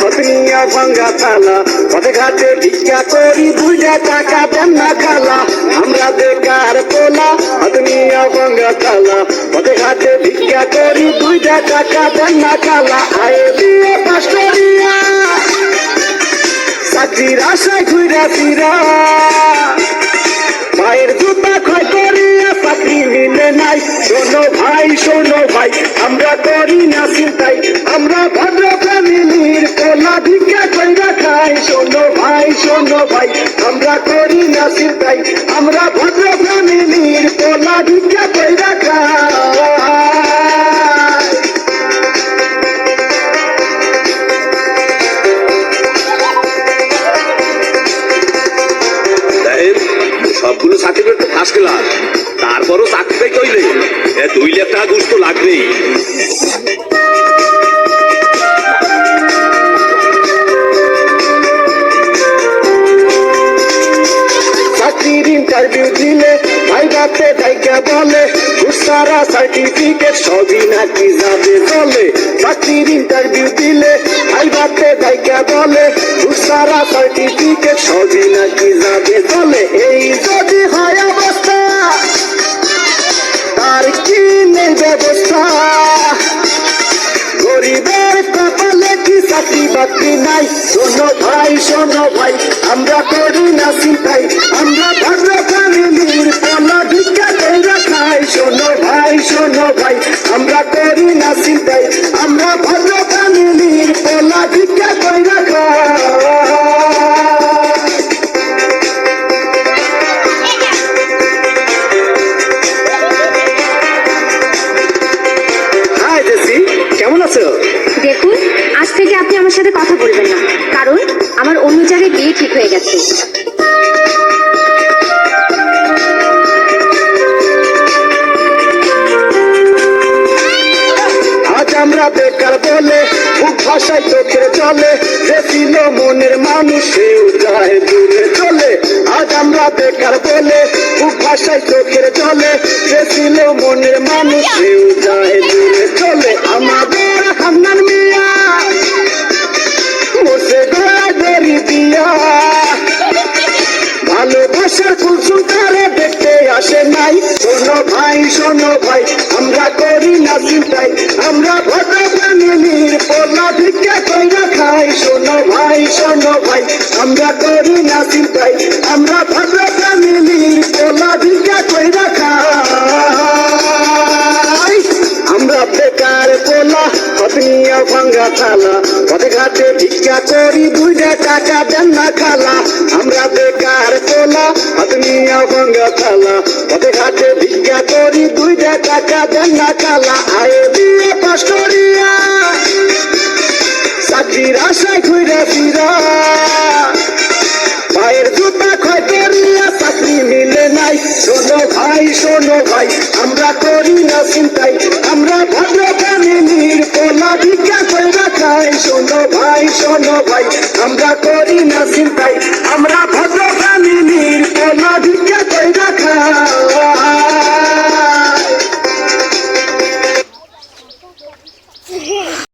পত্নিয়া ভাঙ্গা থালা পথে ঘাটে ভিক্ষা করি দুইটা টাকা দেন না খালা। আমরা বেকার পোলা পত্নিয়া ভাঙ্গা থালা পথে ঘাটে ভিক্ষা করি দুইটা টাকা দেন না খালা। আয়ে দিয়ে পাস্টরিয়া চাকরির আশায় ঘুরা ফিরা। মায়ের জুতা ক্ষয় করিয়া চাকরি মিলে নাই। শোনো ভাই শোনো ভাই, আমরা করি না চিন্তাই আমরা ভদ্র ভিক্ষা কইরা খাই সবগুলো সার্টিফিকেট ফার্স্ট ক্লাস তারপরও চাকরি হইলে দুই লাখ টাকা ঘুষ দিলে? ভাই বাপে ডাইকা বলে সারা সার্টিফিকেট সবই নাকি যাবে চলে চাকরির ইন্টারভিউ দিলে, ভাই বাপে ডাইকা বলে সারা সার্টিফিকেট সবই নাকি যাবে চলে এই যদি হয় অবস্থা, তার কি নেই ব্যবস্থা? গরিবের কপালে কি চাকরি বাকরি নাই? শোনো ভাই শোনো ভাই, আমরা করি না চিন্তাই আমরা ভদ্র আজ থেকে আপনি আমার সাথে কথা বলবেন না, কারণ আমার অন্য জায়গায় বিয়ে ঠিক হয়ে গেছে। আমরা বেকার বলে ভাষায় চোখের চলে যে ছিল মনের মানুষ যায় দূরে চলে। আজ আমরা বেকার বলে ভাষায় চোখের চলে যে ছিল মনের মানুষ, সেও শোনো ভাই, আমরা করি না চিন্তাই, আমরা ফ্যামিলির পোলা ভিক্ষা কইরা খাই। শোনো ভাই শোনো ভাই, আমরা করি না চিন্তাই, আমরা ফ্যামিলির পোলা ভিক্ষা কইরা খাই। আমরা বেকার পোলা পত্নিয়া ভাঙ্গা থালা, পথে ঘাটে ভিক্ষা করি দুইটা টাকা দেন না খালা। আমরা বেকার পোলা পত্নিয়া ভাঙ্গা থালা, পথে করি দুইটা টাকা, দেন না খালা আয়ে দিয়ে পাস্টরিয়া চাকরির আশায় ঘুরে ফিরা। ভাইয়ের জুতা ক্ষয় করিয়া চাকরি মিলে নাই। শোনো ভাই শোনো ভাই, আমরা করি না চিন্তাই আমরা ভদ্র ফ্যামিলির পোলা ভিক্ষা কইরা খাই। শোনো ভাই শোনো ভাই, আমরা করি না চিন্তাই আমরা ভদ্র